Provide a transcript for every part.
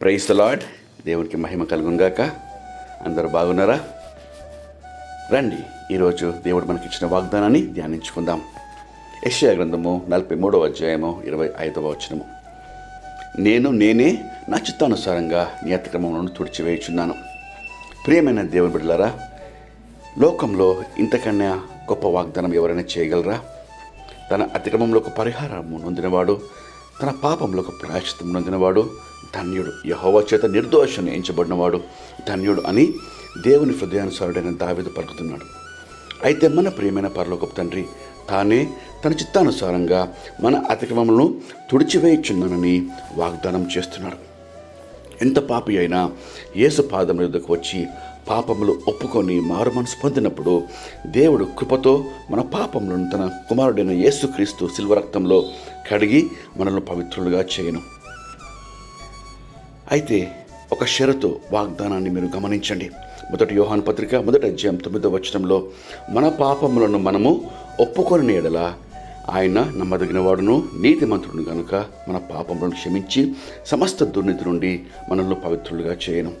Price lord దేవునికి మహిమ కలుగుంగాక అందరూ బాగున్నారా? రండి ఈరోజు దేవుడు మనకిచ్చిన వాగ్దానాన్ని ధ్యానించుకుందాం. యెషయా గ్రంథము నలభై మూడవ అధ్యాయము ఇరవై ఐదవ వచనము. నేను నేనే నా చిత్తానుసారంగా నీ తుడిచివేయుచున్నాను. ప్రియమైన దేవుని బిడ్డలారా లోకంలో ఇంతకన్నా గొప్ప వాగ్దానం ఎవరైనా చేయగలరా? తన అతిక్రమంలోకి పరిహారము నొందినవాడు తన పాపంలోకి ప్రాయశ్చితం నొందినవాడు ధన్యుడు. యహోవ చేత నిర్దోషం ఎంచబడినవాడు ధన్యుడు అని దేవుని హృదయానుసారుడైన దావేది పలుకుతున్నాడు. అయితే మన ప్రియమైన పరలోకపు తండ్రి తానే తన చిత్తానుసారంగా మన అతిక్రమములను తుడిచివేయుచున్నానని వాగ్దానం చేస్తున్నాడు. ఎంత పాపి అయినా యేసు పాదం యుద్ధకు వచ్చి పాపములు ఒప్పుకొని మారు మనసు పొందినప్పుడు దేవుడు కృపతో మన పాపములను తన కుమారుడైన యేసుక్రీస్తు శిల్వరక్తంలో కడిగి మనల్ని పవిత్రులుగా చేయను. అయితే ఒక షరతు వాగ్దానాన్ని మీరు గమనించండి. మొదటి యోహాన్ పత్రిక మొదటి అధ్యాయం తొమ్మిదో వచనంలో మన పాపములను మనము ఒప్పుకొని ఎడల ఆయన నమ్మదగిన వాడును నీతిమంతుడును గనుక మన పాపములను క్షమించి సమస్త దుర్నీతి నుండి మనల్ని పవిత్రులుగా చేయను.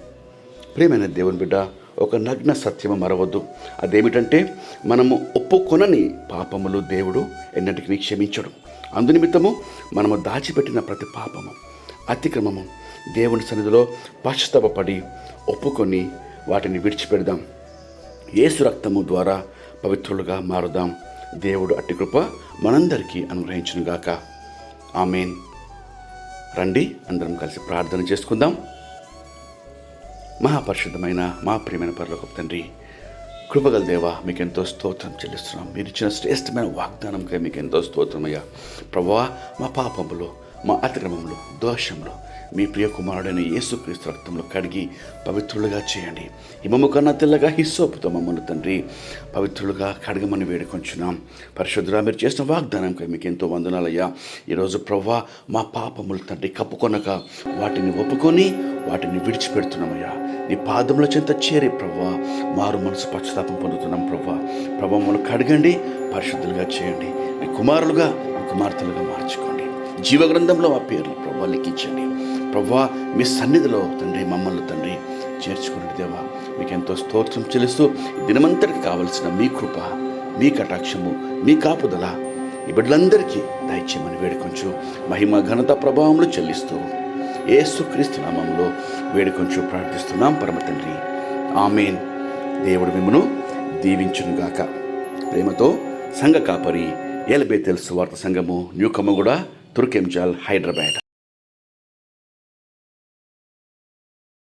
ప్రియమైన దేవుని బిడ్డ ఒక నగ్న సత్యము మరవద్దు. అదేమిటంటే మనము ఒప్పుకొనని పాపములు దేవుడు ఎన్నటికీ క్షమించడు. అందునిమిత్తము మనము దాచిపెట్టిన ప్రతి పాపము అతిక్రమము దేవుని సన్నిధిలో పశ్చాత్తాపడి ఒప్పుకొని వాటిని విడిచిపెడదాం. యేసు రక్తము ద్వారా పవిత్రులుగా మారుదాం. దేవుడు అట్టి కృప మనందరికీ అనుగ్రహించునుగాక. ఆమెన్. రండి అందరం కలిసి ప్రార్థన చేసుకుందాం. మహాపరిశుద్ధమైన మా ప్రియమైన పరలోకపు తండ్రి కృపగల దేవ మీకు ఎంతో స్తోత్రం చెల్లిస్తున్నాం. మీరు ఇచ్చిన శ్రేష్టమైన వాగ్దానంకై మీకు ఎంతో స్తోత్రమయ్యా. ప్రభా మా పాపములు మా అతిక్రమంలో దోషంలో మీ ప్రియ కుమారుడైన యేసుక్రీస్తు రక్తంలో కడిగి పవిత్రులుగా చేయండి. హిమము కన్నా తెల్లగా హిస్సోపుతో మమ్మల్ని తండ్రి. పవిత్రులుగా కడగమని వేడుకొంచున్నాం. పరిశుద్ధురా మీరు చేసిన వాగ్దానంకై మీకు ఎంతో వందనాలయ్యా. ఈరోజు ప్రవ్వా మా పాపములు తండ్రి కప్పుకొనక వాటిని ఒప్పుకొని వాటిని విడిచిపెడుతున్నామయ్యా. నీ పాదముల చెంత చేరి ప్రవ్వా మారు మనసు పశ్చాత్తాపం పొందుతున్నాం ప్రవ్వా. ప్రభా కడగండి పరిశుద్ధులుగా చేయండి. మీ కుమారులుగా కుమార్తెలుగా మార్చుకోండి. జీవగ్రంథంలో ఆ పేర్లు ప్రభా లెక్కించండి ప్రభా మీ సన్నిధిలో తండ్రి మమ్మల్ని తండ్రి చేర్చుకుని దేవా. మీకు ఎంతో స్తోత్రం చెల్లిస్తూ దినమంతటికి కావలసిన మీ కృప మీ కటాక్షము మీ కాపుదల ఈ బిడ్డలందరికీ దయచేయమని వేడుకొంచు. మహిమ ఘనత ప్రభావములు చెల్లిస్తూ ఏసుక్రీస్తు నామంలో వేడుకొంచు ప్రార్థిస్తున్నాం పరమ తండ్రి. ఆమెన్. దేవుడు మిమ్మను దీవించునుగాక. ప్రేమతో సంఘ కాపరి ఎల్బేతెల్ సువార్త సంఘము న్యూకమ్మ కూడా తుర్కెంజాల్ హైదరాబాద్